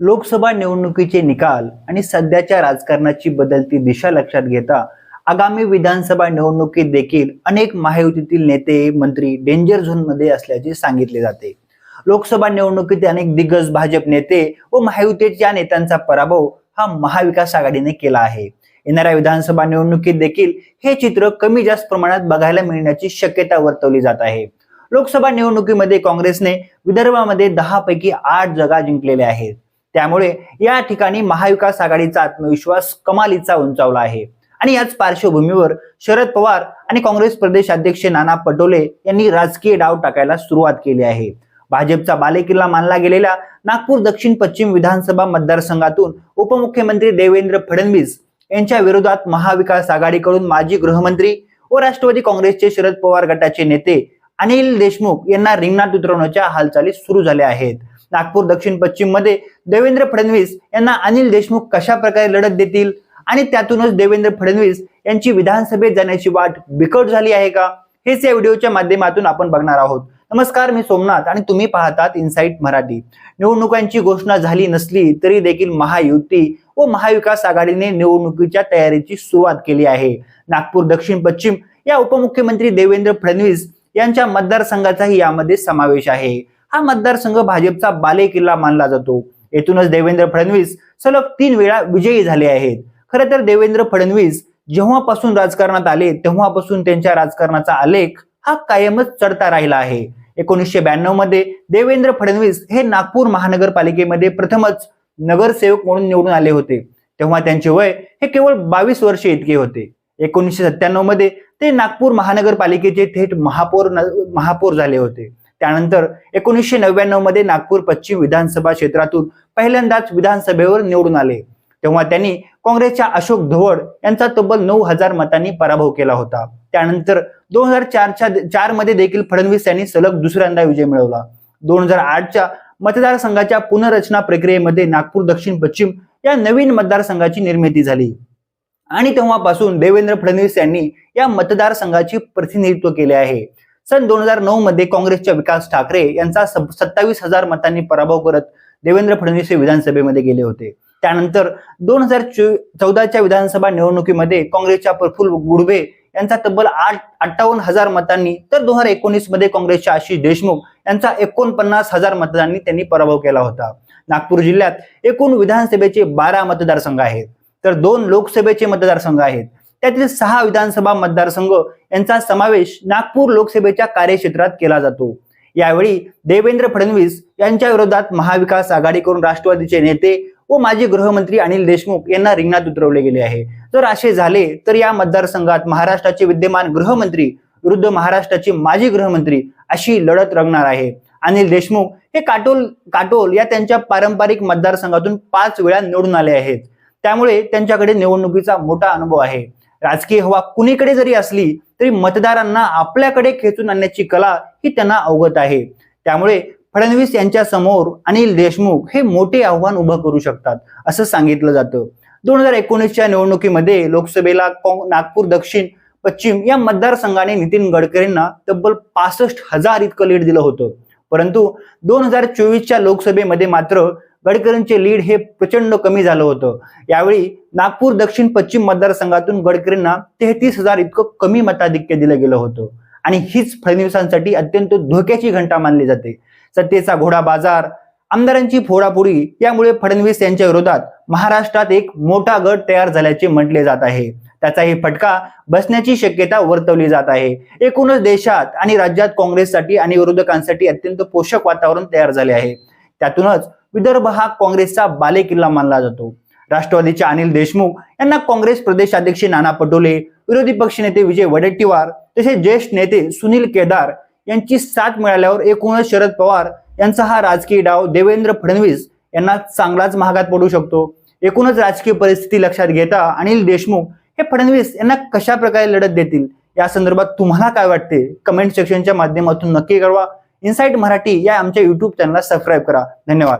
लोकसभा निवडणुकीचे निकाल आणि सध्याच्या राजकारणाची बदलती दिशा लक्षात घेता आगामी विधानसभा निवडणुकीत देखील अनेक महायुतीतील नेते मंत्री डेंजर झोनमध्ये असल्याचे सांगितले जाते. लोकसभा निवडणुकीत अनेक दिग्गज भाजप नेते व महायुतीच्या नेत्यांचा पराभव हा महाविकास आघाडीने केला आहे. येणाऱ्या विधानसभा निवडणुकीत देखील हे चित्र कमी जास्त प्रमाणात बघायला मिळण्याची शक्यता वर्तवली जात आहे. लोकसभा निवडणुकीमध्ये काँग्रेसने विदर्भामध्ये दहा पैकी आठ जागा जिंकलेल्या आहेत. त्यामुळे या ठिकाणी महाविकास आघाडीचा आत्मविश्वास कमालीचा उंचावला आहे. आणि याच पार्श्वभूमीवर शरद पवार आणि काँग्रेस प्रदेश अध्यक्ष नाना पटोले यांनी राजकीय डाव टाकायला सुरुवात केली आहे. भाजपचा बालेकिल्ला मानला गेलेल्या नागपूर दक्षिण पश्चिम विधानसभा मतदारसंघातून उपमुख्यमंत्री देवेंद्र फडणवीस यांच्या विरोधात महाविकास आघाडीकडून माजी गृहमंत्री व राष्ट्रवादी काँग्रेसचे शरद पवार गटाचे नेते अनिल देशमुख यांना रिंगणात उतरवण्याच्या हालचाली सुरू झाल्या आहेत. नागपूर दक्षिण पश्चिममध्ये देवेंद्र फडणवीस यांना अनिल देशमुख कशा प्रकारे लढत देतील? आणि त्यातूनच देवेंद्र फडणवीस यांची विधानसभेत जाण्याची वाट बिकट झाली आहे का? हेच या व्हिडिओच्या माध्यमातून आपण बघणार आहोत. नमस्कार मी सोमनाथ आणि तुम्ही पाहतात इनसाईट मराठी. निवडणुकांची घोषणा झाली नसली तरी देखील महायुती व महाविकास आघाडीने निवडणुकीच्या तयारीची सुरुवात केली आहे. नागपूर दक्षिण पश्चिम या उपमुख्यमंत्री देवेंद्र फडणवीस यांच्या मतदारसंघाचाही यामध्ये समावेश आहे. हा मतदारसंघ भाजपचा बाले किल्ला मानला जातो. येथूनच देवेंद्र फडणवीस सलग तीन वेळा विजयी झाले आहेत. खरं तर देवेंद्र फडणवीस जेव्हापासून राजकारणात आले तेव्हापासून त्यांच्या राजकारणाचा आलेख हा कायमच चढता राहिला आहे. एकोणीसशे ब्याण्णवमध्ये देवेंद्र फडणवीस हे नागपूर महानगरपालिकेमध्ये प्रथमच नगरसेवक म्हणून निवडून आले होते. तेव्हा त्यांचे वय हे केवळ बावीस वर्षे इतके होते. एकोणीसशे सत्त्याण्णवमध्ये ते नागपूर महानगरपालिकेचे थेट महापौर महापौर झाले होते. त्यानंतर एकोणीसशे नव्याण्णवमध्ये नागपूर पश्चिम विधानसभा क्षेत्रातून पहिल्यांदाच विधानसभेवर निवडून आले. तेव्हा त्यांनी काँग्रेसच्या अशोक धवड यांचा तब्बल नऊ हजार मतांनी पराभव केला होता. त्यानंतर दोन हजार चारच्या चारमध्ये देखील फडणवीस यांनी सलग दुसऱ्यांदा विजय मिळवला. दोन हजार आठच्या मतदारसंघाच्या पुनर्रचना प्रक्रियेमध्ये नागपूर दक्षिण पश्चिम या नवीन मतदारसंघाची निर्मिती झाली. आणि तेव्हापासून देवेंद्र फडणवीस यांनी या मतदारसंघाचे प्रतिनिधित्व केले आहे. सन दोन हजार नऊ मध्ये काँग्रेसच्या विकास ठाकरे यांचा सत्तावीस हजार मतांनी पराभव करत देवेंद्र फडणवीस हे विधानसभेमध्ये गेले होते. त्यानंतर दोन हजार चौदाच्या विधानसभा निवडणुकीमध्ये काँग्रेसच्या प्रफुल्ल गुडबे यांचा तब्बल आठ अठ्ठावन्न हजार मतांनी तर दोन हजार एकोणीसमध्ये काँग्रेसच्या आशिष देशमुख यांचा एकोणपन्नास हजार मतदारांनी त्यांनी पराभव केला होता. नागपूर जिल्ह्यात एकूण विधानसभेचे बारा मतदारसंघ आहेत. तर दोन लोकसभेचे मतदारसंघ आहेत. त्यातील सहा विधानसभा मतदारसंघ यांचा समावेश नागपूर लोकसभेच्या कार्यक्षेत्रात केला जातो. यावेळी देवेंद्र फडणवीस यांच्या विरोधात महाविकास आघाडीकडून राष्ट्रवादीचे नेते व माजी गृहमंत्री अनिल देशमुख यांना रिंगणात उतरवले गेले आहे. जर असे झाले तर या मतदारसंघात महाराष्ट्राचे विद्यमान गृहमंत्री विरुद्ध महाराष्ट्राचे माजी गृहमंत्री अशी लढत रंगणार आहे. अनिल देशमुख हे काटोल काटोल या त्यांच्या पारंपरिक मतदारसंघातून पाच वेळा निवडून आले आहेत. त्यामुळे त्यांच्याकडे निवडणुकीचा मोठा अनुभव आहे. राजकीय हवा कुणीकडे जरी असली तरी मतदारांना आपल्याकडे खेचून आणण्याची कला ही त्यांना अवगत आहे. त्यामुळे फडणवीस यांच्या समोर अनिल देशमुख हे मोठे आव्हान उभं करू शकतात असं सांगितलं जातं. दोन हजार एकोणीसच्या निवडणुकीमध्ये लोकसभेला नागपूर दक्षिण पश्चिम या मतदारसंघाने नितीन गडकरींना तब्बल पासष्ट हजार इतकं लीड दिलं होतं. परंतु दोन हजार चोवीसच्या लोकसभेमध्ये मात्र गडकरींचे लीड हे प्रचंड कमी झालं होतं. यावेळी नागपूर दक्षिण पश्चिम मतदारसंघातून गडकरींना तेहतीस हजार इतकं कमी मताधिक्य दिलं गेलं होतं. आणि हीच फडणवीसांसाठी अत्यंत धोक्याची घंटा मानली जाते. सत्तेचा घोडा बाजार आमदारांची फोडाफोडी यामुळे फडणवीस यांच्या विरोधात महाराष्ट्रात एक मोठा गट तयार झाल्याचे म्हटले जात आहे. त्याचाही फटका बसण्याची शक्यता वर्तवली जात आहे. एकूणच देशात आणि राज्यात काँग्रेससाठी आणि विरोधकांसाठी अत्यंत पोषक वातावरण तयार झाले आहे. त्यातूनच विदर्भ हा काँग्रेसचा बालेकिल्ला मानला जातो. राष्ट्रवादीचे अनिल देशमुख यांना काँग्रेस प्रदेश अध्यक्ष नाना पटोले विरोधी पक्षनेते विजय वडेट्टीवार तसेच ज्येष्ठ नेते सुनील केदार यांची साथ मिळाल्यावर एकूणच शरद पवार यांचा हा राजकीय डाव देवेंद्र फडणवीस यांना चांगलाच महागात पडू शकतो. एकूणच राजकीय परिस्थिती लक्षात घेता अनिल देशमुख हे फडणवीस यांना कशा प्रकारे लढत देतील? या संदर्भात तुम्हाला काय वाटते? कमेंट सेक्शनच्या माध्यमातून नक्की कळवा. इनसाईट मराठी या आमच्या युट्यूब चॅनलला सबस्क्राईब करा. धन्यवाद.